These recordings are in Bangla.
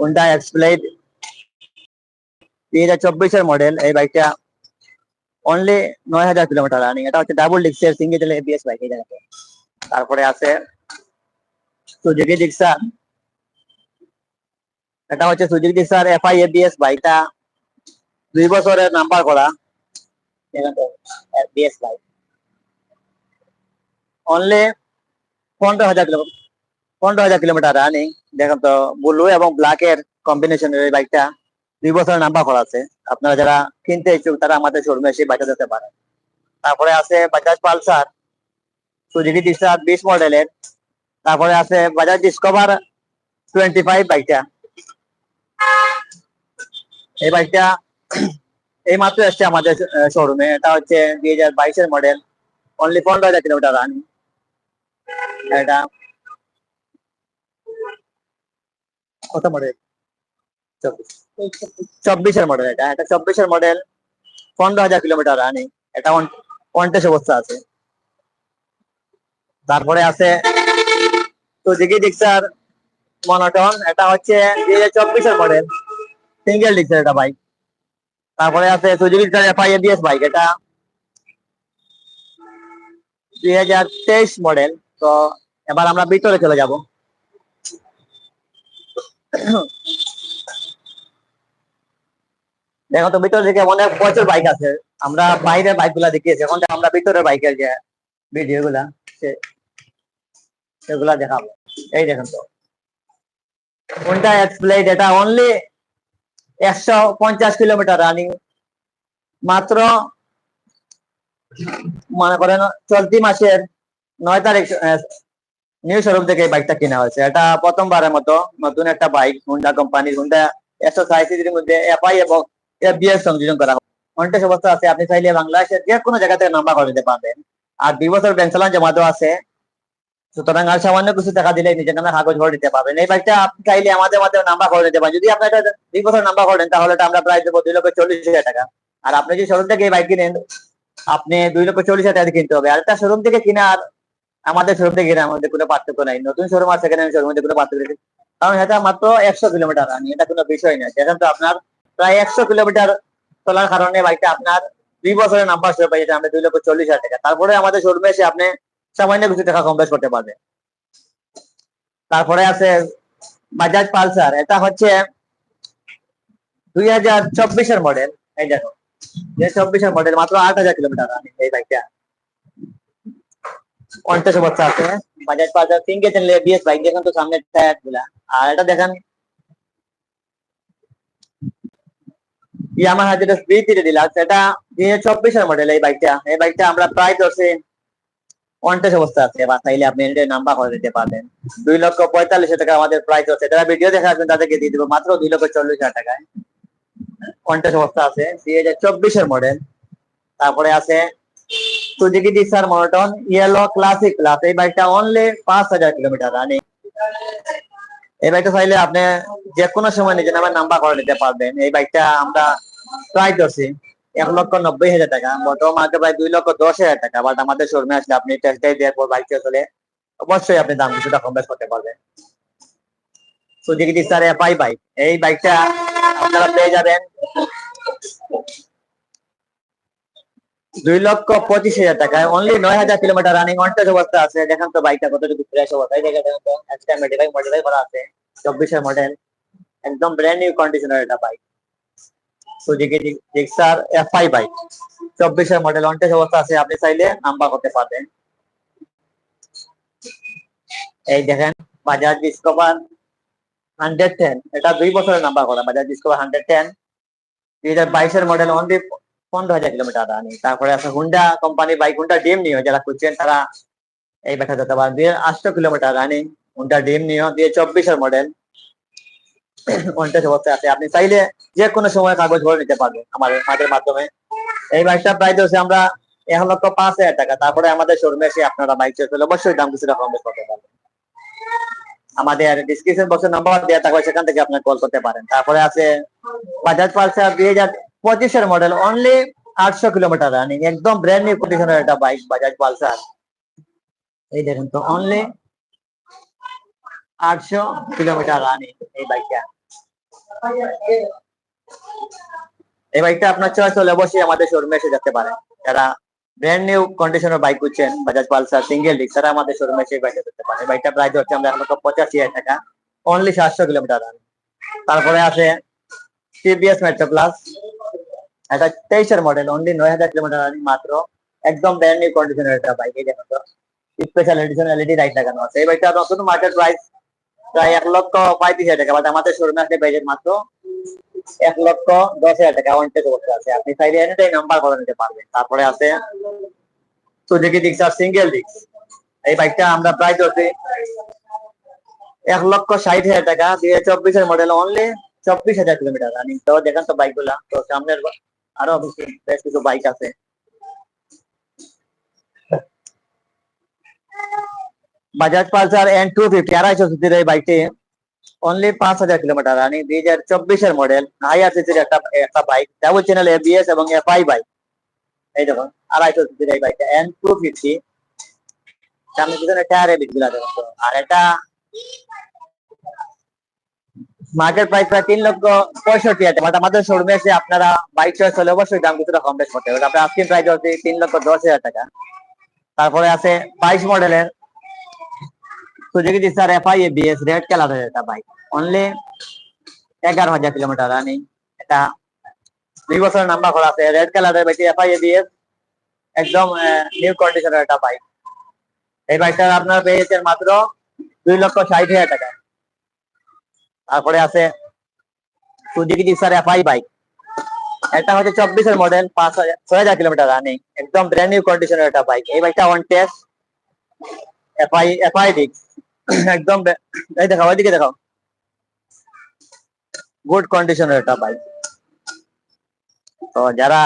হুন্ডা এক্সপ্লেড দুই হাজার চব্বিশের মডেল এই বাইকটা অনলি নয় হাজার কিলোমিটার রানিং এটা হচ্ছে ডাবল ডিক্সের সিঙ্গেল এবিএস বাইক এই জায়গাতে তারপরে আছে সুজুকি ডিক্সার এটা হচ্ছে সুজুকি ডিক্সার এফআই এবিএস বাইকটা দুই বছরের নাম্বার করা এবিএস বাইক অনলি পনেরো হাজার কিলোমিটার পনেরো হাজার কিলোমিটার রানিং দেখেন তো ব্লু এবং ব্ল্যাক এর কম্বিনেশনের এই বাইকটা দুই বছরের নাম্বার করা আছে। আপনারা যারা কিনতে ইচ্ছুক, তারা আমাদের শোরুমে এসে বাইকটা যেতে পারেন। তারপরে আছে বাজাজ পালসার সুজুকি ডিক্সার বিশ মডেলের তারপরে আছে বাজাজ ডিসকভার টোয়েন্টি ফাইভ বাইকটা এই বাইকটা এই মাত্র এসছে আমাদের শোরুমে এটা হচ্ছে দুই হাজার বাইশের মডেল অনলি পনেরো হাজার কিলোমিটার রানিং এটা কত মডেল চব্বিশ। চব্বিশের মডেল এটা। এটা চব্বিশের মডেল পনেরো হাজার কিলোমিটার রানিং এটা পঞ্চাশ অবস্থা আছে। তারপরে আছে সুজুকি ডিক্সার মনোটন এটা হচ্ছে দুই হাজার চব্বিশের মডেল সিঙ্গেল ডিক্সার এটা বাইক তারপরে আছে Suzuki Gixxer FI ABS bike এটা দুই হাজার তেইশ মডেল তো এবার আমরা ভিতরে চলে যাব। দেখো তো ভিতরে দিকে অনেক প্রচুর বাইক আছে। আমরা বাইরের বাইকগুলা দেখিয়েছি। এখন আমরা ভিতরের বাইকের যে ভিডিও গুলা সেগুলা দেখাবো। এই দেখেন তো। কোনটা এক্সপ্লেড এটা অনলি একশো পঞ্চাশ কিলোমিটার রানিং মাত্র মনে করেন চলতি মাসের নয় তারিখ নিউ শোরুম থেকে এই বাইকটা কেনা হয়েছে। এটা প্রথমবারের মতো নতুন একটা বাইক হুন্ডা কোম্পানির হুন্ডা একশো সাইসির মধ্যে এফআই এবং এফবিএস সংযোজন করা অনেকটা অবস্থা আছে, আপনি চাইলে বাংলাদেশের যে কোনো জায়গা থেকে নাম্বার করে দিতে পারবেন। আর দুই বছর ব্যাংক চালান জমা দেওয়া আছে। সুতরাং আর সামান্য কিছু টাকা দিলে নিজের নামে কাগজ ভরে দিতে পারবেন। এই বাইকটা আপনি চাইলে আমাদের মাধ্যমে নাম্বার করে দিতে পারেন। যদি আপনার এটা দুই বছর নাম্বার করেন, তাহলে এটা আমরা প্রায় দেবো দুই লক্ষ চল্লিশ হাজার টাকা। আর আপনি যদি শোরুম থেকে এই বাইক কিনেন, আপনি দুই লক্ষ চল্লিশ হাজার টাকা কিনতে হবে। আর একটা শোরুম থেকে কিনা আর আমাদের শোরুম থেকে আমাদের কোনো পার্থক্য নাই। নতুন শোরুম আর সেকেন্ড হ্যান্ড মধ্যে কোনো পার্থক্য নেই কারণ এটা মাত্র একশো কিলোমিটার রানি এটা কোনো বিষয় না। দেখেন তো আপনার প্রায় একশো কিলোমিটার চলার কারণে বাইকটা আপনার দুই বছরের নাম্বার শুরু পাই আমরা দুই লক্ষ চল্লিশ হাজার টাকা। তারপরে আমাদের শোরুমে এসে আপনি সামান্য কিছু টাকা কম বেশ করতে পারবেন। তারপরে আছে বাজাজ পালসার এটা হচ্ছে দুই হাজার চব্বিশের মডেল এই দেখো, দুই চব্বিশের মডেল মাত্র আট হাজার কিলোমিটার রানিং এই বাইকটা পঞ্চাশ বছর আছে। Bajaj Pulsar single channel ABS bike দেখেন তো সামনের টায়ারগুলা। আর এটা দেখেন। ইয়ামাহা যেটা থ্রি ডিলাক্স এটা দুই হাজার চব্বিশের মডেল এই বাইকটা এই বাইকটা আমরা প্রায় ধরছি পঞ্চাশ অবস্থা আছে। বা চাইলে আপনি নাম্বার করে দিতে পারবেন। দুই লক্ষ পঁয়তাল্লিশ টাকা আমাদের প্রাইস হচ্ছে যারা ভিডিও দেখা আসবেন, তাদেরকে দিয়ে দেবো মাত্র দুই লক্ষ চল্লিশ হাজার টাকায়। পঞ্চাশ অবস্থা আছে। দুই হাজার চব্বিশের মডেল তারপরে আছে সুজুকি ডিসার মনোটন, ইয়েলো ক্লাসিক প্লাস এই বাইকটা অনলি পাঁচ হাজার কিলোমিটার রানিং এই বাইকটা চাইলে আপনি যে কোনো সময় নিজের নামে নাম্বার করে নিতে পারবেন। এই বাইকটা আমরা প্রায় ধরছি এক লক্ষ নব্বই হাজার টাকা। বর্তমান মার্কেট প্রায় দুই লক্ষ দশ হাজার টাকা। বাট আমাদের শোরুমে আসলে আপনি টেস্ট ড্রাইভ দেওয়ার পর বাইকটা চলে অবশ্যই আপনি দাম কিছুটা কম বেশ করতে পারবেন। সুজুকি ডিসার এফআই বাইক এই বাইকটা আপনারা পেয়ে যাবেন দুই লক্ষ পঁচিশ হাজার টাকায়। অনলি নয় হাজার কিলোমিটার রানিং অনটেজ অবস্থা আছে। দেখেন তো বাইকটা কতটুকু ফ্রেশ অবস্থা। এই দেখেন তো, একটা মেডিফাই মডিফাই করা আছে। চব্বিশের মডেল একদম ব্র্যান্ড নিউ কন্ডিশনের এটা bike Suzuki Gixxer FI bike চব্বিশের মডেল অনটেজ অবস্থা আছে। আপনি চাইলে নাম্বার করতে পারবেন। এই দেখেন বাজাজ ডিসকভার হান্ড্রেড টেন এটা দুই বছরের নাম্বার করা। বাজাজ ডিসকভার হান্ড্রেড টেন দুই হাজার বাইশের মডেল অনলি পনেরো হাজার কিলোমিটার রানি। তারপরে আছে হুন্ডা কোম্পানি বাইক হুন্ডা ডিম নিও যারা খুঁজছেন তারা এই ব্যাটা যেতে পারেন দুই আটশো কিলোমিটার রানি। হুন্ডা ডিম নিও দুই চব্বিশের মডেল পঞ্চাশ অবস্থায় আছে। আপনি চাইলে যে কোনো সময় কাগজ ভরে নিতে পারবেন আমাদের আমাদের মাধ্যমে। এই বাইকটা প্রাইস হচ্ছে আমরা এক লক্ষ পাঁচ হাজার টাকা। তারপরে আমাদের শোরুমে এসে আপনারা বাইক চলে অবশ্যই দাম কিছুটা কম করতে পারবেন। আমাদের ডিসক্রিপশন বক্সের নাম্বার দেওয়া থাকবে, সেখান থেকে আপনি কল করতে পারেন। তারপরে আছে বাজাজ পালসার দুই হাজার পঁচিশের মডেল অনলি আটশো কিলোমিটার রানিং একদম ব্র্যান্ড নিউ কন্ডিশনের একটা বাইক বাজাজ পালসার এই দেখেন তো অনলি আটশো কিলোমিটার রানিং এই বাইকটা এই বাইকটা আপনার চয়েস হলে অবশ্যই আমাদের শোরুমে এসে যেতে পারেন। যারা ব্র্যান্ড নিউ কন্ডিশনের বাইক খুঁজছেন বাজাজ পালসার সিঙ্গেল ডিস্ক তারা আমাদের শোরুমে এসে এই বাইকটা দেখতে পারেন। এই বাইকটা প্রাইস হচ্ছে আমরা লক্ষ পঁচাশি হাজার টাকা। অনলি সাতশো কিলোমিটার রানিং তারপরে আছে টিভিএস মেট্রো প্লাস তেইশের মডেল অনলি নয় হাজার কিলোমিটার রানিং মাত্র, একদম ব্র্যান্ড নিউ কন্ডিশনের একটা বাইক এই তো। স্পেশাল এডিশন এলইডি লাইট লাগানো আছে। এই বাইকটা মার্কেট প্রাইস প্রায় এক লক্ষ পঁয়ত্রিশ হাজার টাকা বাট আমাদের শোরুমে মাত্র এক লক্ষ দশ হাজার টাকা অবস্থা আছে। আপনি চাইলে এনিটাইম নাম্বার করে নিতে পারবেন। তারপরে আছে সুজুকি ডিক্সার সিঙ্গেল ডিক্স এই বাইকটা আমরা প্রায় ধরছি এক লক্ষ ষাট হাজার টাকা। দুই হাজার চব্বিশের মডেল অনলি চব্বিশ হাজার কিলোমিটার রানিং তো দেখেন তো বাইকগুলা। তো সামনের আরও বেশি, বেশ কিছু বাইক আছে। Bajaj Pulsar N two fifty আড়াইশো সিসির এই বাইকটি অনলি পাঁচ হাজার কিলোমিটার রানিং দুই হাজার চব্বিশের মডেল হাইয়ার সিসির একটা একটা বাইক ডাবল চ্যানেল এবিএস এবং এফআই বাইক এই দেখুন, আড়াইশো সিসির এই বাইকটা এন টু ফিফটি সামনে পিছনে টায়ার এবিট দেখুন তো। আর এটা মার্কেট প্রাইস প্রায় তিন লক্ষ পঁয়ষট্টি হাজার বাট আমাদের শোরুমে এসে আপনারা বাইক চয়েস হলে অবশ্যই দাম কিছুটা কম বেশ করতে হবে। আপনার আজকের প্রাইস হচ্ছে তিন লক্ষ দশ হাজার টাকা। তারপরে আছে বাইশ মডেলের সুজুকি ডিসার এফআই এবিএস রেড কালারের একটা বাইক অনলি এগারো হাজার কিলোমিটার রানিং এটা দুই বছরের নাম্বার করা আছে। রেড কালারের বাইকটি এফআই এবিএস একদম নিউ কন্ডিশনের একটা বাইক এই বাইকটা আপনার পেয়েছেন মাত্র দুই লক্ষ ষাট হাজার টাকা। তারপরে আছে সুজুকি ডিসার এফআই বাইক এটা হচ্ছে চব্বিশের মডেল পাঁচ হাজার, ছয় হাজার কিলোমিটার রানিং একদম ব্র্যান্ড নিউ কন্ডিশনের একটা বাইক এই বাইকটা অন টেস্ট এফআই এফআই ডিক্স একদম এই দেখাও, ওইদিকে দেখাও। গুড কন্ডিশনের একটা বাইক তো যারা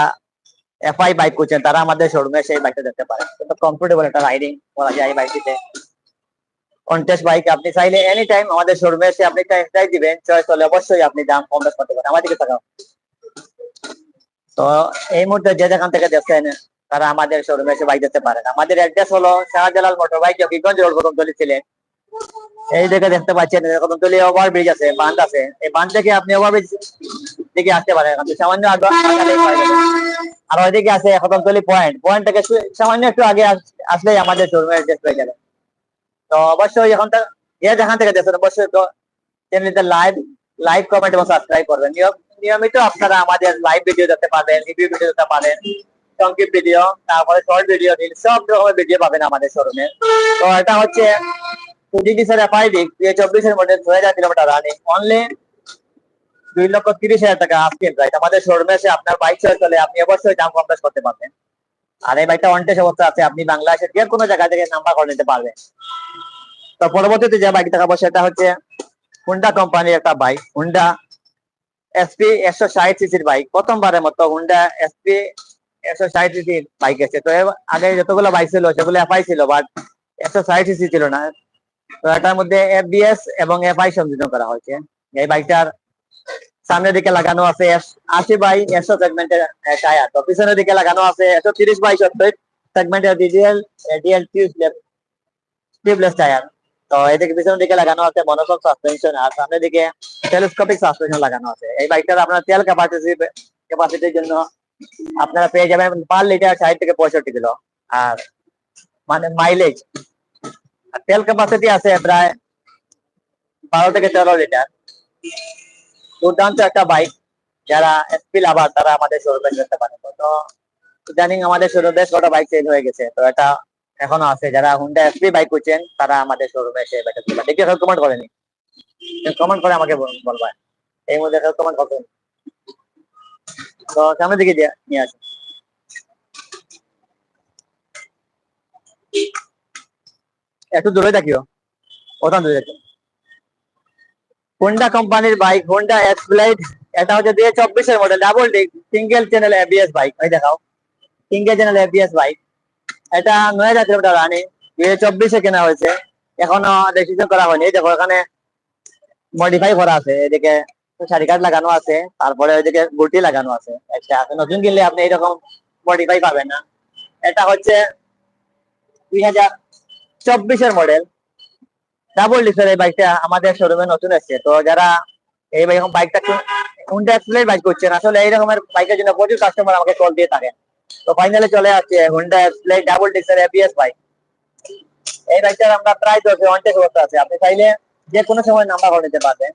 এফআই বাইক করছেন তারা আমাদের শোরুমে সেই বাইকটা দেখতে কিন্তু কমফোর্টেবল একটা রাইডিং করা যায় এই বাইকটিতে কন্টেস্ট বাইক আপনি চাইলে এনি টাইম আমাদের শোরুমে এসে আপনি টাইম দিবেন চয়েস হলে অবশ্যই আপনি দাম কম বেশ করতে পারেন। আমাদেরকে তাকাও। তো এই মুহূর্তে যে যেখান থেকে দেখছেন, তারা আমাদের শোরুমে এসে বাইক দেখতে পারেন। আমাদের অ্যাড্রেস হলো Shahjalal motor bike Zakiganj road Kadamtali ছিলেন। এই দেখে দেখতে পাচ্ছেন কদমতলি ওভার ব্রিজ আছে, বাঁধ আছে। এই বাঁধ থেকে আপনি ওভার ব্রিজ দিকে আসতে পারেন। আপনি সামান্য। আর ওইদিকে আছে কদমতলি পয়েন্ট পয়েন্ট থেকে সামান্য একটু আগে আসলেই আমাদের শোরুমের অ্যাড্রেস পেয়ে যাবে। তো অবশ্যই এখন যে যেখান থেকে দেখছেন, অবশ্যই তো চ্যানেলটা লাইভ লাইক কমেন্ট এবং সাবস্ক্রাইব করবেন। নিয়ম, নিয়মিত আপনারা আমাদের লাইভ ভিডিও দেখতে পাবেন রিভিউ ভিডিও দেখতে পাবেন সংক্ষিপ ভিডিও তারপরে শর্ট ভিডিও রিল সব রকমের ভিডিও পাবেন আমাদের শোরুমে তো এটা হচ্ছে স্যার এফআই ডিক দুই চব্বিশের মডেল ছয় হাজার কিলোমিটার রানিং অনলি দুই লক্ষ তিরিশ হাজার টাকা আজকের প্রাইস আমাদের শোরুমে এসে আপনার বাইক চয়েস হলে আপনি অবশ্যই দাম কম করতে পারবেন। আর এই বাইকটা অনটেস অবস্থা আছে, আপনি বাংলাদেশের যে কোনো জায়গা থেকে নাম্বার করে নিতে পারবেন। তো পরবর্তীতে যে বাইক দেখাবো সেটা হচ্ছে হুন্ডা কোম্পানির একটা বাইক হুন্ডা এসপি একশো ষাট সিসির বাইক প্রথমবারের মতো হুন্ডা এসপি একশো ষাট সিসির বাইক এসেছে। তো আগে যতগুলো বাইক ছিল, সেগুলো এফআই ছিল বাট একশো ষাট সিসি ছিল না। তো এটার মধ্যে এফবিএস এবং এফআই সংযোজন করা হয়েছে। এই বাইকটার সামনের দিকে লাগানো আছে আশি বাই একশো সেগমেন্টের টায়ার তো পিছনের দিকে লাগানো আছে একশো তিরিশ বাই সত্তর সেগমেন্টের ডিজিএল ডিএল টিউবলেস টায়ার তো এদিকে পিছনের দিকে লাগানো আছে মনোসক সাসপেনশন আর সামনের দিকে টেলিস্কোপিক সাসপেনশন লাগানো আছে। এই বাইকটার আপনার তেল ক্যাপাসিটি ক্যাপাসিটির জন্য আপনারা পেয়ে যাবেন পার লিটার ষাট থেকে পঁয়ষট্টি কিলো। আর মানে মাইলেজ তেল ক্যাপাসিটি আছে প্রায় বারো থেকে তেরো লিটার দুর্দান্ত একটা বাইক, যারা এসপি লাভার তারা আমাদের শোরুমে যেতে পারে। তো ইদানিং আমাদের শোরুমে বেশ কটা বাইক চেঞ্জ হয়ে গেছে। তো এটা এখনও আছে। যারা হুন্ডা এসপি বাইক করছেন, তারা আমাদের শোরুমে এসে বাইকটা তুলবেন দেখি কমেন্ট করেনি কমেন্ট করে আমাকে বল- বলবা। এই মধ্যে কমেন্ট করবেন তো সামনের দিকে নিয়ে আসুন একটু দূরে থাকিও ওখান দূরে থাকিও হোন্ডা কোম্পানির বাইক হোন্ডা এক্স ব্লাইড এটা হচ্ছে দুই চব্বিশের model double disc single channel ABS bike ওই দেখাও। সিঙ্গেল চ্যানেল এবিএস বাইক এটা নয় হাজার কিলোমিটার রানি। দুই চব্বিশে কেনা হয়েছে এখনও রেজিস্ট্রেশন করা হয়নি। দেখো, এখানে মডিফাই করা আছে। এদিকে সারি কার্ড লাগানো আছে। তারপরে ওইদিকে গুটি লাগানো আছে। একটা আছে নতুন কিনলে আপনি এরকম মডিফাই পাবেন না। এটা হচ্ছে দুই হাজার চব্বিশের মডেল ডাবল ডিসেল এই বাইকটা আমাদের শোরুমে নতুন এসেছে। তো যারা এই বাইকটা হুন্ডা বাইক করছেন, আসলে এই রকমের বাইকের জন্য প্রচুর কাস্টমার আমাকে কল দিয়ে থাকেন তো ফাইনালে চলে আসছে হুন্ডা এক্সপ্লেন ডাবল ডিক্সের এবিএস বাইক এই বাইকটার আমরা প্রায় দশ অনটেক অবস্থা আছে। আপনি চাইলে যে কোনো সময় নাম্বার করে নিতে পারবেন।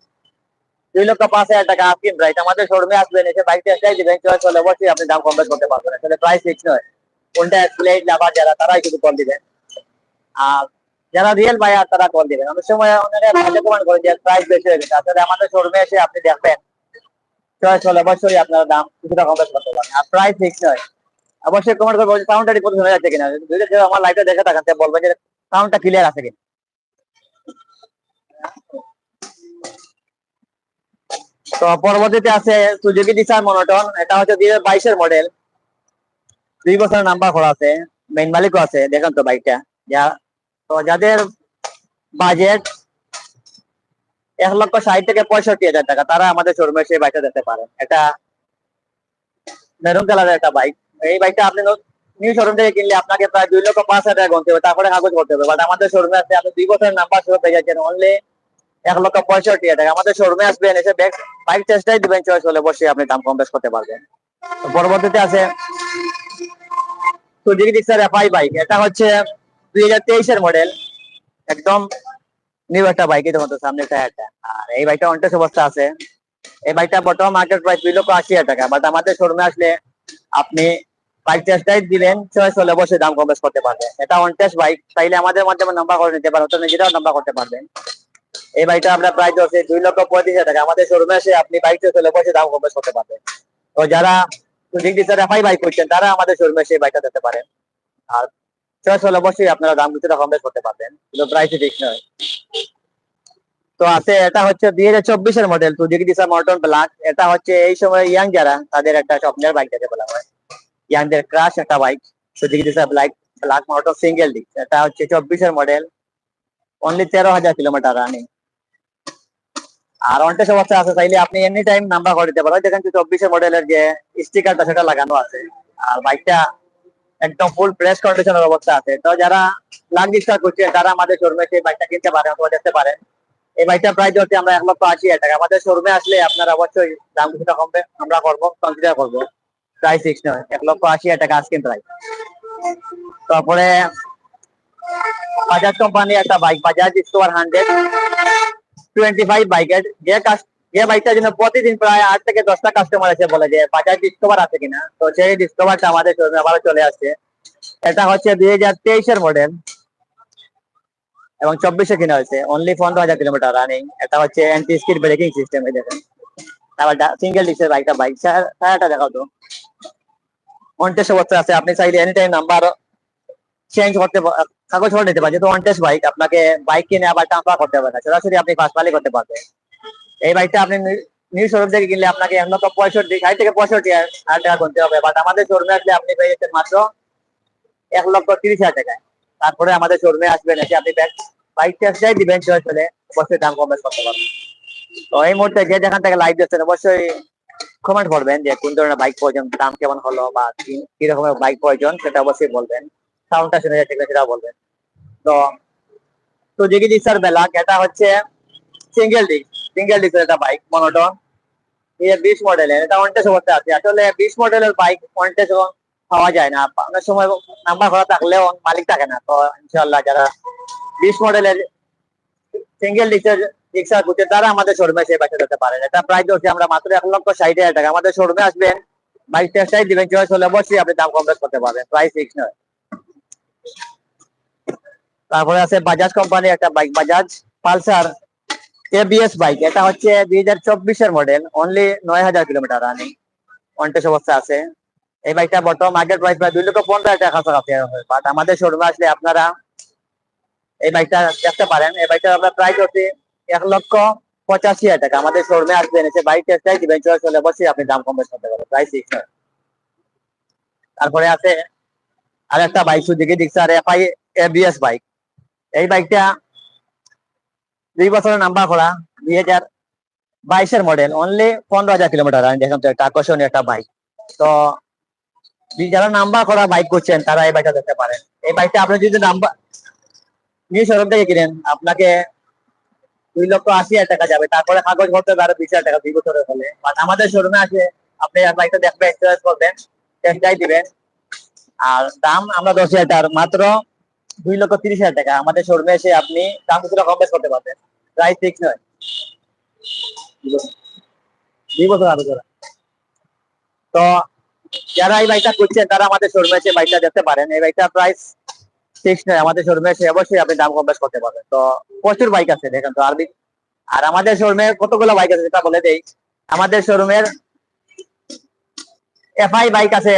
দুই লক্ষ পাঁচ হাজার টাকা আস্কিং প্রাইস আমাদের শোরুমে আসবেন, এসে বাইক টেস্টাই দিবেন, চয়েস হলে অবশ্যই আপনি দাম কম বেশ করতে পারবেন। আসলে প্রাইস ফিক্স নয়। কোনটা এক্সপ্লেন লাভার যারা, তারাই শুধু কল দিবেন। আর যারা রিয়েল বায়ার তারা কল দিবেন। অনেক সময় অনেকে ভালো কমেন্ট করে যে প্রাইস বেশি হয়ে গেছে। আসলে আমাদের শোরুমে এসে আপনি দেখবেন। চয়েস হলে অবশ্যই আপনারা দাম কিছুটা কম বেশ করতে পারেন আর প্রাইস ফিক্স নয়। অবশ্যই কমেন্ট করে বলছেন সাউন্ডটা শোনা যাচ্ছে কিনা? যদি আমার লাইভটা দেখে থাকেন বলবেন যে সাউন্ডটা ক্লিয়ার আছে কিনা। তো পরবর্তীতে আছে সুজুকি ডিসার মনোটন এটা হচ্ছে দুই হাজার মডেল দুই বছরের নাম্বার করা আছে মেইন মালিকও আছে, দেখেন তো বাইকটা যা, তো যাদের বাজেট এক লক্ষ ষাট থেকে পঁয়ষট্টি হাজার টাকা, তারা আমাদের শোরুমে সেই বাইকটা দেখতে পারেন এটা মেরুন কালারের একটা বাইক এই বাইকটা আপনি নিউ শোরুম থেকে কিনলে আপনাকে প্রায় দুই লক্ষ পাঁচ হাজার টাকা গুনতে হবে, তারপরে কাগজ করতে হবে। বাট আমাদের শোরুমে আসলে আপনি দুই বছরের নাম্বার শুরু পেয়ে যাচ্ছেন অনলি এক লক্ষ পঁয়ষট্টি টাকা। আমাদের শোরুমে আসবেন, এসে ব্যাগ বাইক টেস্টাই দিবেন চয়েস হলে বসে আপনি দাম কম বেশ করতে পারবেন। তো পরবর্তীতে আছে সুজুকি ডিক্সার এফআই বাইক এটা হচ্ছে দুই হাজার তেইশের মডেল একদম নিউ একটা বাইক এই তোমার সামনে টায়ারটা আর এই বাইকটা অনটেস অবস্থা আছে। এই বাইকটা বর্তমান মার্কেট প্রাইস দুই লক্ষ আশি হাজার টাকা বাট আমাদের শোরুমে আসলে আপনি বাইক টেস্ট ড্রাইভ দিলেন চয়েস হলে অবশ্যই দাম কম করতে পারবেন। এটা অনটেস বাইক চাইলে আমাদের মাধ্যমে নাম্বার করে নিতে পারেন নিজেরাও নাম্বার করতে পারবেন। এই বাইকটা আমরা প্রাইস হচ্ছে দুই লক্ষ পঁয়ত্রিশ হাজার টাকা। আমাদের শোরুমে এসে আপনি বাইক টেস্ট হলে অবশ্যই দাম কম করতে পারবেন। তো যারা ডিক্সার এফআই বাইক করছেন, তারা আমাদের শোরুমে এসে বাইকটা দেখতে পারেন। আর চয়েস হলে অবশ্যই আপনারা দাম কিছুটা কম করতে পারবেন। কিন্তু প্রাইস ঠিক নয়। তো আছে, এটা হচ্ছে দুই হাজার চব্বিশের মডেল টু ডিগ্রি মর্টন ব্ল্যাক এটা হচ্ছে এই সময় ইয়াং যারা, তাদের একটা স্বপ্নের বাইক যাকে বলা হয়। ইয়াংদের ক্রাশ একটা বাইক ডিগ্রি ডিসার ব্ল্যাক ব্ল্যাক মর্টন সিঙ্গেল ডিস্ক এটা হচ্ছে চব্বিশের মডেল অনলি তেরো হাজার কিলোমিটার রানিং আর অনটেস অবস্থা আছে, চাইলে আপনি এনি টাইম নাম্বার করে দিতে পারেন। দেখেন চব্বিশের মডেলের যে স্টিকারটা সেটা লাগানো আছে। আর বাইকটা একদম ফুল প্রেস কন্ডিশনের অবস্থা আছে। তো যারা লাখ ডিস্টার করছে তারা আমাদের শোরুমে সেই বাইকটা কিনতে পারেন অথবা দেখতে পারেন। এই বাইকটা প্রাইস হচ্ছে আমরা এক লক্ষ আশি হাজার টাকা। আমাদের শোরুমে আসলে আপনারা অবশ্যই দাম কিছুটা কমবে। আমরা করব কনসিডার করব। প্রাইস ফিক্স নয়, এক লক্ষ আশি হাজার টাকা আজকে প্রাইস তারপরে বাজাজ কোম্পানি একটা bike Bajaj square hundred twenty five বাইকের যে কাস- যে বাইকটার জন্য প্রতিদিন প্রায় আট থেকে দশটা কাস্টমার এসে বলে যে বাজাজ ডিসকভার আছে কিনা। তো সেই ডিসকভারটা আমাদের শোরুমে আবার চলে আসছে। এটা হচ্ছে দুই হাজার তেইশের মডেল এবং চব্বিশে কিনা হয়েছে। অনলি পনেরো হাজার কিলোমিটার রানিং এটা হচ্ছে অ্যান্টি স্কিড ব্রেকিং সিস্টেম এই আবার সিঙ্গেল ডিস্কের বাইকটা বাইক টায়ারটা দেখাও তো। অনটেস্ট অবস্থা আছে। আপনি চাইলে এনি টাইম নাম্বার চেঞ্জ করতে কাগজ করে নিতে পারেন। যেহেতু অনটেস্ট বাইক আপনাকে বাইক কিনে আবার ট্রান্সফার করতে না। সরাসরি আপনি ফার্স্ট মালিক করতে পারবেন। এই বাইকটা আপনি নিউ শোরুম থেকে কিনলে আপনাকে এক লক্ষ পঁয়ষট্টি ষাট থেকে পঁয়ষট্টি হাজার টাকা গুনতে হবে। বাট আমাদের শোরুমে আসলে আপনি পেয়ে যাচ্ছেন মাত্র এক লক্ষ তিরিশ হাজার টাকায়। তারপরে আমাদের শোরুমে আসবেন এসে আপনি বাইক টেস্টাই দিবেন চয়েস হলে অবশ্যই দাম কম বেশ করতে পারবেন তো এই মুহূর্তে যে যেখান থেকে লাইভ দিচ্ছেন অবশ্যই কমেন্ট করবেন যে কোন ধরনের বাইক প্রয়োজন, দাম কেমন হলো বা কি- রকমের বাইক প্রয়োজন, সেটা অবশ্যই বলবেন। সাউন্ডটা শুনে যাচ্ছে সেটাও বলবেন। তো তো জিগি ডিক্সার বেলাক এটা হচ্ছে সিঙ্গেল ডিস্ক সিঙ্গেল ডিস্কের একটা বাইক মনোটন এই বিশ মডেলের এটা অনটেস অবস্থা আছে। আসলে বিশ মডেলের বাইক অনটেস পাওয়া যায় না। অনেক সময় নাম্বার করা থাকলেও মালিক থাকে না। তো ইনশাল্লাহ যারা বিশ মডেলের সিঙ্গেল ডিস্কের রিক্সা ঘুরতে তারা আমাদের শোরুমে সেই বাইকটা দিতে পারেন এটা প্রাইস হচ্ছে আমরা মাত্র এক লক্ষ ষাট হাজার টাকা। আমাদের শোরুমে আসবেন বাইক টেস্টাই দিবেন চয়েস হলে অবশ্যই আপনি দাম কম বেশ করতে পারবেন। প্রাইস ফিক্স নয়। তারপরে আছে বাজাজ কোম্পানির একটা bike Bajaj Pulsar ABS bike এটা হচ্ছে দুই হাজার চব্বিশের মডেল অনলি নয় হাজার কিলোমিটার রানিং অনটেস অবস্থা আছে। এই বাইকটা বর্তমান মার্কেট প্রাইস প্রায় দুই লক্ষ পনেরো হাজার কাছাকাছি বাট আমাদের শোরুমে আসলে আপনারা এই বাইকটা দেখতে পারেন। এই বাইকটা আমরা প্রাইস হচ্ছে এক লক্ষ পঁচাশি হাজার টাকা। আমাদের শোরুমে আসবেন, এসে বাইক টেস্টাই দিবেন চয়েস হলে অবশ্যই আপনি দাম কম বেশ করতে পারবেন প্রাইস নয় তারপরে আছে আর একটা bike Suzuki Gixxer FI ABS bike এই বাইকটা দুই বছরের নাম্বার করা, দুই হাজার বাইশের মডেল অনলি পনেরো হাজার কিলোমিটার আমি দেখলাম তো একটা আকর্ষণীয় একটা বাইক তো যারা নাম্বার করা বাইক করছেন, তারা এই বাইকটা দেখতে পারেন। এই বাইকটা আপনি যদি নাম্বার নিউ শোরুম থেকে কিনেন, আপনাকে দুই লক্ষ আশি হাজার টাকা যাবে। তারপরে কাগজ ভরতে আরও বিশ হাজার টাকা, দুই বছরের হলে। বাট আমাদের শোরুমে আছে আপনি আর বাইকটা দেখবেন চয়েস করবেন ড্রাইভ দিবেন। আর দাম আমরা দশ হাজার টাকা, মাত্র দুই লক্ষ তিরিশ হাজার টাকা। আমাদের শোরুমে এসে আপনি দাম কিছুটা কম বেশ করতে পারবেন। প্রাইস ঠিক নয়। দুই বছর আগে করা। তো যারা এই বাইকটা করছেন, তারা আমাদের শোরুমে এসে বাইকটা দেখতে পারেন। এই বাইকটা প্রাইস ফিক্স নয় আমাদের শোরুমে এসে অবশ্যই আপনি দাম কম করতে পারবেন। তো প্রচুর বাইক আছে, দেখেন তো, আরবি আর আমাদের শোরুমে কতগুলো বাইক আছে সেটা বলে দেই। আমাদের শোরুমের এফআই বাইক আছে,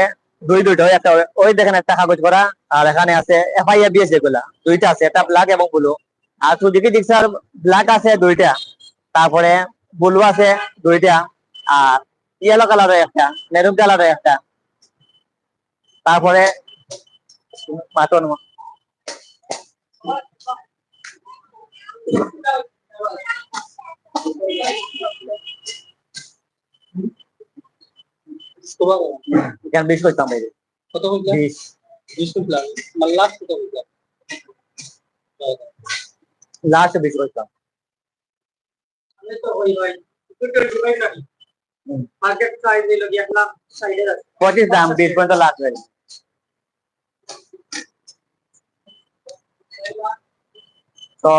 দুই দুইটা একটা ওই দেখেন একটা কাগজ করা আর এখানে আছে এফআই এবিএস যেগুলা দুইটা আছে, একটা ব্ল্যাক এবং ব্লু আর সুজুকি ডিক্সার ব্ল্যাক আছে দুইটা, তারপরে ব্লু আছে দুইটা, আর ইয়েলো কালারের একটা মেরুন কালারের একটা। তারপরে মাটন বিশ করতাম কত বিশ। বিশ লাস্ট কত বললা লাস্ট বিশ করতাম তো ওই ভাই দুটো ডিভাইস রাখি হুম। মার্কেট সাইজ দিল কি এক লাখ সাইডে আছে পঁচিশ দাম বিশ পর্যন্ত লাস্ট হয়ে তো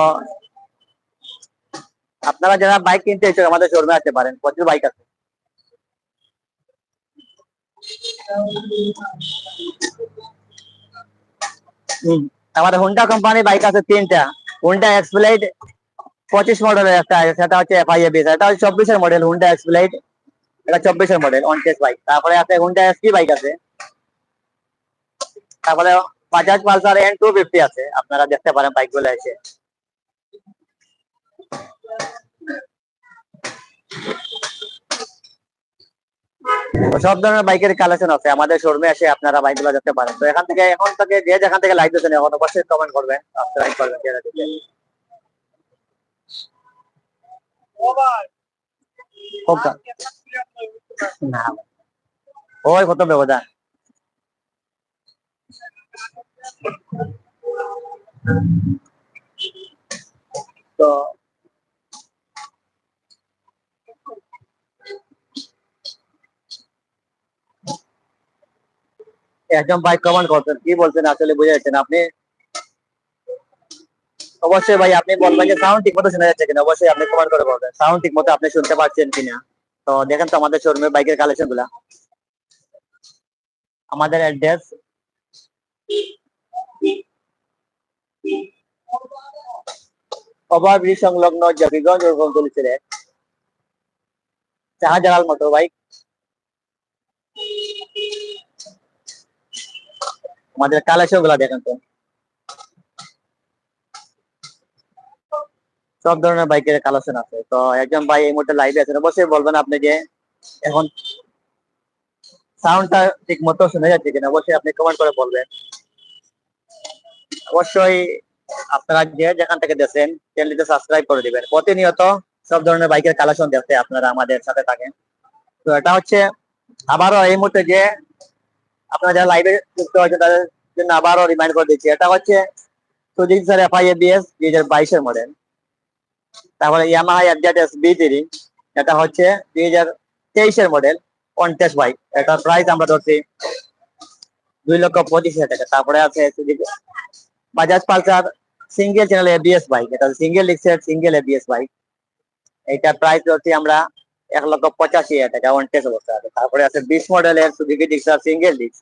আপনারা যারা বাইক কিনতে ইচ্ছুক আমাদের শোরুমে আসতে পারেন প্রচুর বাইক আছে হুম, আমাদের হুন্ডা কোম্পানি বাইক আছে তিনটা হুন্ডা এক্সপ্লেড পঁচিশ মডেলের একটা আছে সেটা হচ্ছে এফআই বিএস এটা হচ্ছে চব্বিশের মডেল হুন্ডা এক্সপ্লেড এটা চব্বিশের মডেল অন টেস্ট বাইক তারপরে আছে হুন্ডা এসপি বাইক আছে। তারপরে Bajaj Pulsar N two fifty আছে। আপনারা দেখতে পারেন বাইকগুলো এসে সব ধরনের বাইকের কালেকশন আছে। আমাদের শোরুমে এসে আপনারা বাইকগুলো দেখতে পারেন। তো এখান থেকে এখন থেকে যে যেখান থেকে লাইভ দিচ্ছেন এখন অবশ্যই কমেন্ট করবেন। সাবস্ক্রাইব করবেন। কোনটা? না ওই কত ব্যবধান তো একজন বাইক কমেন্ট করছেন কি বলছেন আসলে বুঝে যাচ্ছেন আপনি অবশ্যই ভাই আপনি বলবেন যে সাউন্ড ঠিক মতো শোনা যাচ্ছে কিনা অবশ্যই আপনি কমেন্ট করে বলবেন সাউন্ড ঠিক মতো আপনি শুনতে পাচ্ছেন কিনা তো দেখেন তো আমাদের শোরুমের বাইকের কালেকশনগুলা। আমাদের অ্যাড্রেস ওভারব্রিজ সংলগ্ন জকিগঞ্জ উনচল্লিশ এক শাহজালাল মোটর বাইক আমাদের কালেকশনগুলা দেখেন তো। সব ধরনের বাইকের কালেকশন আছে। তো একজন ভাই এই মুহূর্তে লাইভে আছেন, অবশ্যই বলবেন আপনি যে এখন সাউন্ডটা ঠিক মতো শোনা যাচ্ছে কিনা, অবশ্যই আপনি কমেন্ট করে বলবেন। অবশ্যই আপনারা যে যেখান থেকে দেখছেন চ্যানেলটিতে সাবস্ক্রাইব করে দিবেন। প্রতিনিয়ত সব ধরনের বাইকের কালেকশন দেখতে আপনারা আমাদের সাথে থাকেন। তো এটা হচ্ছে আবারও এই মুহূর্তে যে আপনারা যারা লাইভে যুক্ত হয়েছেন, তাদের জন্য আবারও রিমাইন্ড করে দিচ্ছি। এটা হচ্ছে সুজিত স্যার এফআই এবিএস দুই হাজার বাইশের মডেল তারপরে ইয়ামাহা এফজেড বি থ্রি এটা হচ্ছে দুই হাজার তেইশের মডেল পঞ্চাশ বাইক এটার প্রাইস আমরা ধরছি দুই লক্ষ পঁচিশ হাজার টাকা। তারপরে আছে Bajaj Pulsar single channel ABS bike এটা সিঙ্গেল ডিক্সের সিঙ্গেল এবিএস বাইক এইটার প্রাইস ধরছি আমরা এক লক্ষ পঁচাশি হাজার টাকা ওয়ান টেস্ট অবস্থা আছে। তারপরে আছে বিশ মডেলের সুজুকি ডিক্সার সিঙ্গেল ডিক্স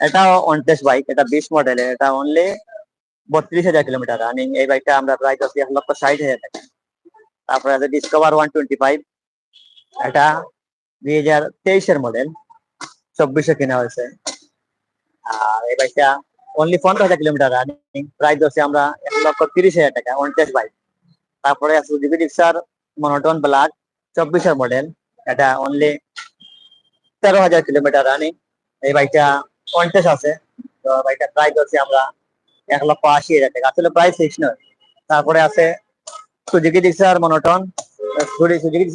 এটাও ওয়ান টেস্ট বাইক এটা বিশ মডেলের এটা অনলি বত্রিশ হাজার কিলোমিটার রানিং এই বাইকটা আমরা প্রাইস ধরছি এক লক্ষ ষাট হাজার টাকা। তারপরে আছে ডিসকভার ওয়ান টোয়েন্টি ফাইভ এটা দুই হাজার তেইশের মডেল চব্বিশে কেনা হয়েছে। আর এই বাইকটা অনলি পনেরো হাজার কিলোমিটার রানিং প্রাইস ধরছি আমরা এক লক্ষ তিরিশ হাজার টাকা ওয়ান টেস্ট বাইক তারপরে আছে জিবি রিক্সার মনোটন ব্ল্যাক চব্বিশের মডেল এটা অনলি তেরো হাজার কিলোমিটার রানিং এই বাইকটা ওয়ান টেস্ট আছে, তো বাইকটা প্রাইস ধরছি আমরা এক লক্ষ আশি হাজার টাকা। আসলে প্রাইস ফিক্স নয়। তারপরে আছে Suzuki Gixxer monotone. Suzuki Suzuki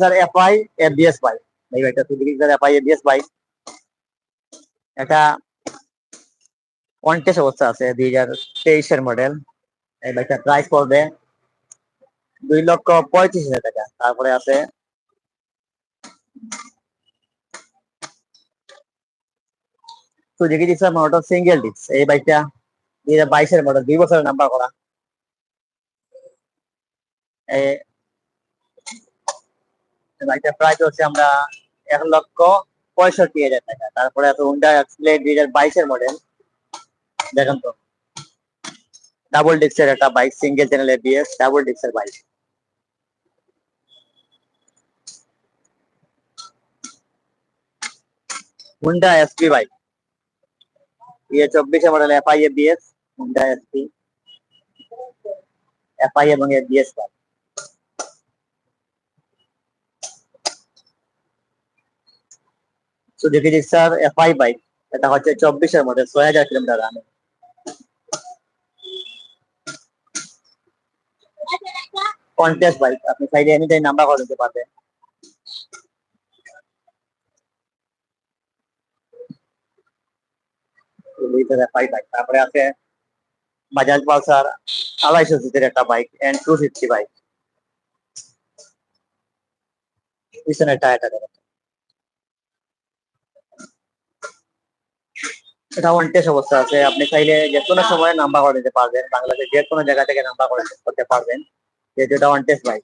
অবস্থা আছে দুই হাজার তেইশের মডেল এই বাইকটা প্রাইস পড়বে দুই লক্ষ পঁয়ত্রিশ হাজার টাকা। তারপরে আছে সুজুকি ডিক্সার মোটর সিঙ্গেল ডিক্স এই বাইকটা দুই হাজার বাইশের মডেল দুই বছরের নাম্বার করা। এই এই বাইকটা প্রাইস হচ্ছে আমরা এক লক্ষ পঁয়ষট্টি হাজার টাকা। তারপরে আছে হুন্ডা এক্সপ্লেড দুই হাজার বাইশের মডেল দেখেন তো। ডাবল ডিক্সের একটা bike single channel ABS double ডিক্সের bike Honda SP bike ইয়ে চব্বিশে model FI ABS Honda SP FI এবং ABS bike Suzuki Gixxer FI bike এটা হচ্ছে চব্বিশের মডেল ছয় হাজার কিলোমিটার রান কন্টেস্ট বাইক আপনি চাইলে এনি টাইম নাম্বার করে দিতে পারবেন। তারপরে আছে বাজাজ পালসার আড়াইশো সিসির একটা bike and two fifty bike পিছনের টায়ারটা দেখেন। এটা ওয়ান টেস্ট অবস্থা আছে। আপনি চাইলে যে কোনো সময় নাম্বার করে দিতে পারবেন। বাংলাদেশের যে কোনো জায়গা থেকে নাম্বার করে করতে পারবেন। যেহেতু এটা ওয়ান টেস্ট বাইক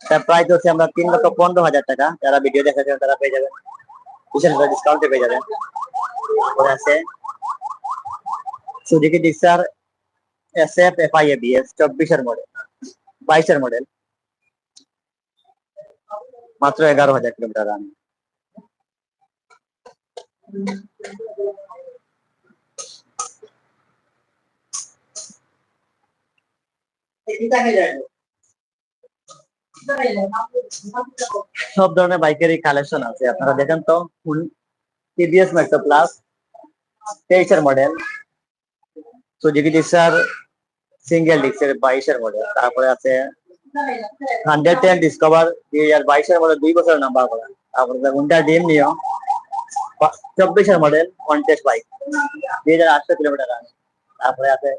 তার প্রাইস হচ্ছে আমরা তিন লক্ষ পনেরো হাজার টাকা। যারা ভিডিও দেখাচ্ছেন তারা পেয়ে যাবেন। বিশেষ করে ডিসকাউন্টে পেয়ে যাবেন। তারপরে আছে Suzuki Gixxer S F F I ABS চব্বিশের মডেল বাইশের মডেল মাত্র এগারো হাজার কিলোমিটার রান সব ধরনের বাইকেরই কালেকশন আছে। আপনারা দেখেন তো টিভিএস মেট্রো প্লাস তেইশের মডেল সুজুকি ডিক্সার সিঙ্গেল ডিক্সের বাইশের মডেল তারপরে আছে হান্ড্রেড টেন ডিসকভার দুই হাজার বাইশের মডেল দুই বছরের নাম্বার করা। তারপরে হুন্ডা ডিম নিও চব্বিশের মডেল ওয়ান টেস্ট বাইক দুই হাজার আটশো কিলোমিটার রান তারপরে আছে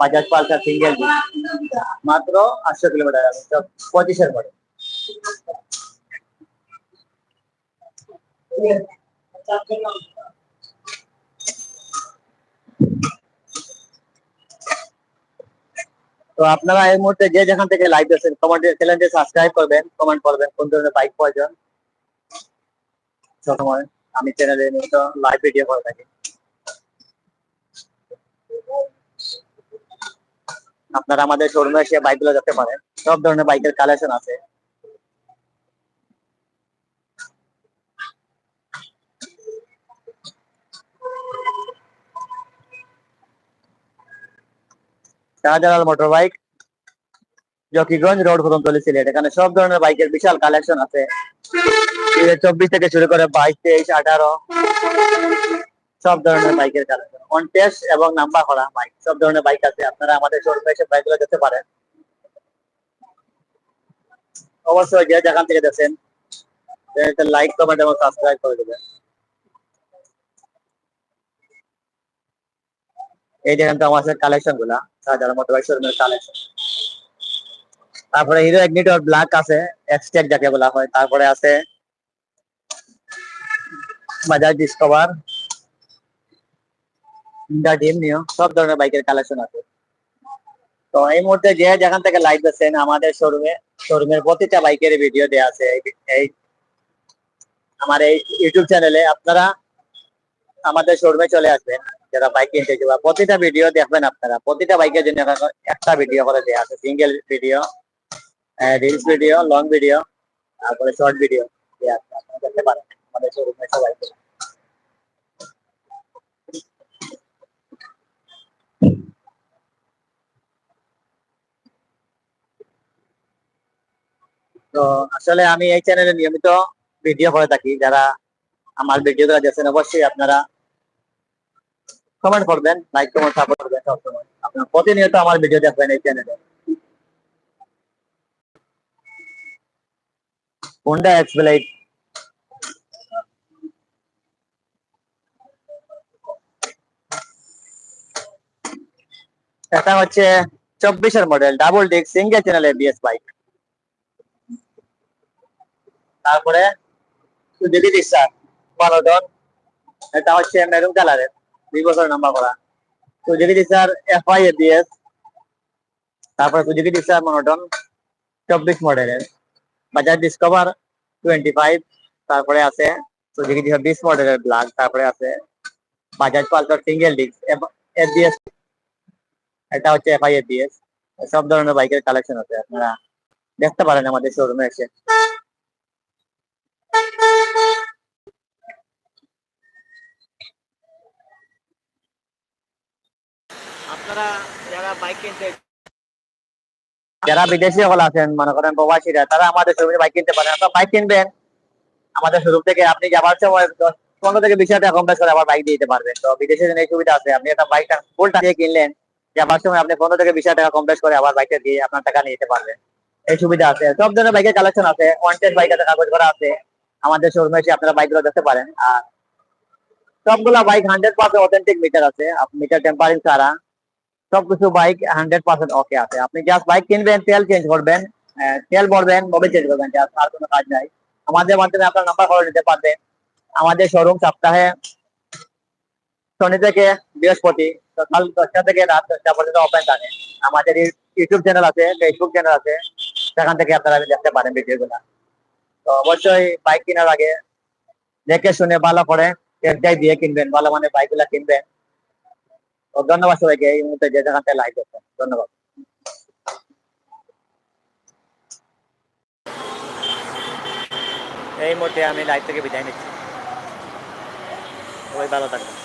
বাজাজ পালসার সিঙ্গেল মাত্র আটশো কিলোমিটার পঁচিশের পরে। তো আপনারা এই মুহূর্তে যে যেখান থেকে লাইভ আছেন কমেন্ট চ্যানেলটি সাবস্ক্রাইব করবেন কমেন্ট করবেন, কোন ধরনের বাইক প্রয়োজন। সবসময় আমি চ্যানেলে নিয়মিত লাইভ ভিডিও করে থাকি। আপনারা আমাদের শোরুমে এসে বাইকগুলো দেখতে পারেন। সব ধরনের বাইকের কালেকশন আছে। Shahjalal motor bike Jakiganj road প্রথমতলি Sylhet এখানে সব ধরনের বাইকের বিশাল কালেকশন আছে। চব্বিশ থেকে শুরু করে বাইশ, তেইশ, আঠারো। সব ধরনের বাইকের কালেকশন। অন টেস্ট এবং নাম্বার করা বাইক সব ধরনের বাইক আছে। আপনারা আমাদের শোরুমে এসে বাইকগুলো দেখতে পারেন। অবশ্যই যে যেখান থেকে দেখছেন লাইক কমেন্ট এবং সাবস্ক্রাইব করে দেবেন। এই দেখেন তো আমাদের কালেকশনগুলা শাহজালাল মোটর বাইক শোরুমের কালেকশন তারপরে হিরো এগনিটর ব্ল্যাক আছে এক্সটেক যাকে বলা হয়। তারপরে আছে বাজাজ ডিসকভার হিন্ডা ডিম নিও সব ধরনের বাইকের কালেকশন আছে। তো এই মুহূর্তে যে যেখান থেকে আমাদের শোরুমে শোরুমের প্রতিটা বাইকের ভিডিও দেওয়া আছে। এই- আমার এই ইউটিউব চ্যানেলে আপনারা আমাদের শোরুমে চলে আসবেন, যারা বাইক কিনতে প্রতিটা ভিডিও দেখবেন আপনারা। প্রতিটা বাইকের জন্য একটা ভিডিও করে দেওয়া আছে single video reels video long video তারপরে শর্ট ভিডিও দেওয়া আছে দেখতে পারেন আমাদের শোরুমে সবাই। তো আসলে আমি এই চ্যানেলে নিয়মিত ভিডিও করে থাকি। যারা আমার ভিডিও গুলো দেখছেন অবশ্যই আপনারা কমেন্ট করবেন লাইক কমেন্ট সাপোর্ট করবেন সবসময়। আপনারা প্রতিনিয়ত আমার ভিডিও দেখবেন এই চ্যানেলে হোন্ডা এক্সপ্লেট এটা হচ্ছে চব্বিশের model double disc single channel ABS bike তারপরে সুজুকি ডিক্সার বারোডন এটা হচ্ছে মেরুন কালারের দুই বছর নাম্বার করা। সুজুকি ডিক্সার এফআই এবিএস তারপরে সুজুকি ডিক্সার মনোটন চব্বিশ মডেলের বাজাজ ডিসকভার টোয়েন্টি ফাইভ তারপরে আছে সুজুকি ডিক্সার বিশ মডেলের ব্ল্যাক তারপরে আছে, Bajaj Pulsar single disc FBS এটা হচ্ছে এফআই এফবিএস সব ধরনের বাইকের কালেকশন আছে, আপনারা দেখতে পারেন আমাদের শোরুমে এসে। যারা বাইক বিদেশি সকল আছেন, মনে করেন প্রবাসীরা, তারা আমাদের শোরুমে বাইক কিনতে পারেন। আপনারা বাইক কিনবেন, আমাদের শোরুম থেকে আপনি যাবার সময় পনেরো থেকে বিশ হাজার কম বেশ করে আবার বাইক দিয়ে দিতে পারবেন। তো বিদেশে এই সুবিধা আছে, আপনি একটা বাইকটা ফুল দিয়ে কিনলেন, যাবার সময় আপনি পনেরো থেকে বিশ হাজার টাকা কম বেশ করে আবার বাইকটা দিয়ে আপনার টাকা নিয়ে যেতে পারবেন। এই সুবিধা আছে। সব ধরনের বাইকের কালেকশন আছে ওয়ান্টেড বাইক আছে, কাগজ করা আছে। আমাদের শোরুমে এসে আপনারা বাইকগুলো দেখতে পারেন। আর সবগুলা bike hundred percent authentic meter আছে। মিটার টেম্পারিং ছাড়া সবকিছু বাইক হান্ড্রেড পার্সেন্ট ওকে আছে। আপনি জাস্ট বাইক কিনবেন, তেল চেঞ্জ করবেন তেল ভরবেন মোবাইল চেঞ্জ করবেন জাস্ট আর কোনো কাজ নাই। আমাদের মাধ্যমে আপনার নাম্বার করে নিতে পারবেন। আমাদের শোরুম সপ্তাহে শনি থেকে বৃহস্পতি সকাল দশটা থেকে রাত দশটা পর্যন্ত ওপেন থাকে। আমাদের ইউটিউব চ্যানেল আছে ফেসবুক চ্যানেল আছে। সেখান থেকে আপনারা দেখতে পারেন ভিডিওগুলো অবশ্যই বাইক কেনার আগে দেখে শুনে ভালো করে টেস্ট ড্রাইভ দিয়ে কিনবেন, ভালো মানে বাইকগুলো কিনবেন। ধন্যবাদ সবাইকে, এই মুহূর্তে যে থেকে লাইক করছেন ধন্যবাদ। এই মুহূর্তে আমি লাইভ থেকে বিদায় নিচ্ছি। সবাই ভালো থাকবেন।